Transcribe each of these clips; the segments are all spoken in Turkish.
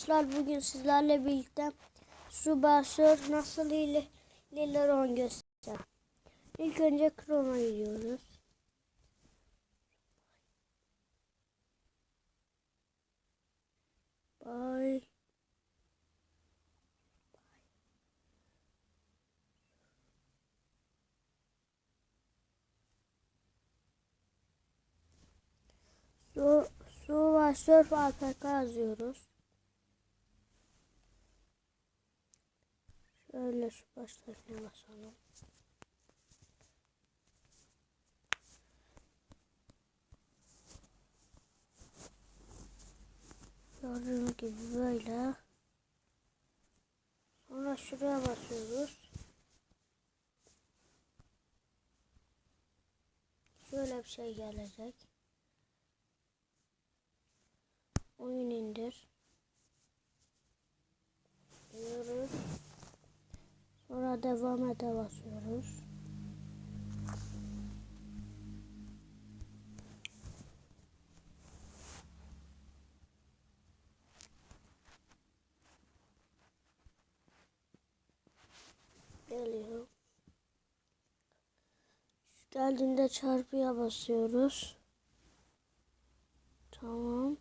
Arkadaşlar bugün sizlerle birlikte su nasıl ile iler on göster. İlk önce Chrome'a giriyoruz. Bye. Su, su ve APK yazıyoruz. Şöyle şu baştakine basalım. Gördüğünüz gibi böyle. Sonra şuraya basıyoruz. Şöyle bir şey gelecek. Oyun indir. Devam ede basıyoruz. Geliyor. Geldiğinde çarpıya basıyoruz. Tamam.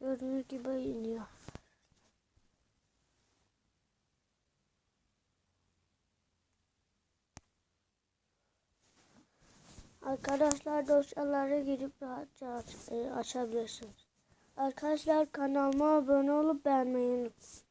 Gördüğünüz gibi iniyor. Arkadaşlar dosyalara girip rahatça aç- e, açabilirsiniz. Arkadaşlar kanalıma abone olup beğenmeyi unutmayın.